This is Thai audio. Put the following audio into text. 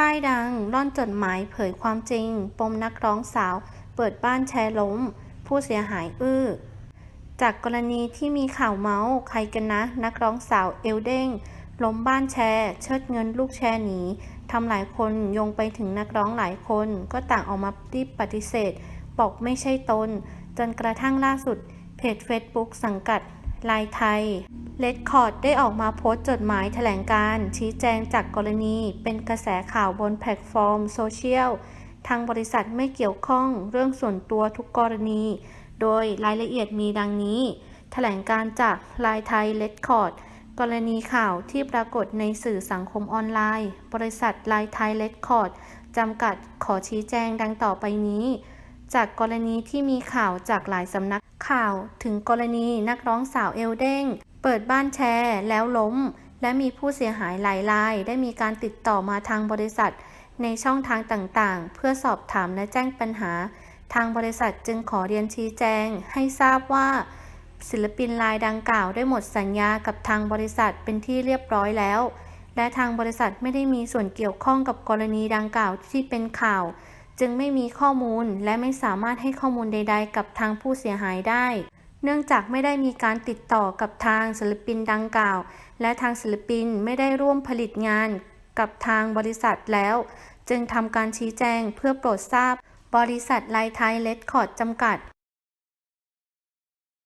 ค่ายดังร่อนจดหมายเผยความจริง ปมนักร้องสาว เปิดบ้านแชร์ล้ม ผู้เสียหายอื้อ จากกรณีที่มีข่าวเมาส์ใครกันนะ นักร้องสาวเอลเด้งล้มบ้านแชร์ เชิดเงินลูกแชร์หนีทำหลายคนโยงไปถึงนักร้องหลายคน ก็ต่างออกมารีบปฏิเสธ บอกไม่ใช่ตน จนกระทั่งล่าสุด เพจ Facebook สังกัด ลายไทยเลดคอร์ดได้ออกมาโพสต์จดหมายแถลงการ์ชี้แจงจากกรณีเป็นกระแสข่าวบนแพลตฟอร์มโซเชียลทางบริษัทไม่เกี่ยวข้องเรื่องส่วนตัวทุกกรณี โดยรายละเอียดมีดังนี้ แถลงการจากลายไทยเลดคอร์ดกรณีข่าวที่ปรากฏในสื่อสังคมออนไลน์ บริษัทลายไทยเลดคอร์ดจำกัดขอชี้แจงดังต่อไปนี้ จากกรณีที่มีข่าวจากหลายสำนักข่าว ถึงกรณีนักร้องสาวเอลเด้ง เปิดบ้านแชร์แล้วล้ม และมีผู้เสียหายหลายราย ได้มีการติดต่อมาทางบริษัท ในช่องทางต่างๆ เพื่อสอบถามและแจ้งปัญหา ทางบริษัทจึงขอเรียนชี้แจง ให้ทราบว่า ศิลปินรายดังกล่าวได้หมดสัญญากับทางบริษัทเป็นที่เรียบร้อยแล้ว และทางบริษัทไม่ได้มีส่วนเกี่ยวข้องกับกรณีดังกล่าวที่เป็นข่าว จึงไม่มีข้อมูลและไม่สามารถให้ข้อมูลใด ๆ กับทางผู้เสียหายได้ เนื่องจากไม่ได้มีการติดต่อกับทางศิลปินดังกล่าว และทางศิลปินไม่ได้ร่วมผลิตงานกับทางบริษัทแล้ว จึงทำการชี้แจงเพื่อโปรดทราบบริษัทไลท์ไทยเลดคอร์ดจำกัด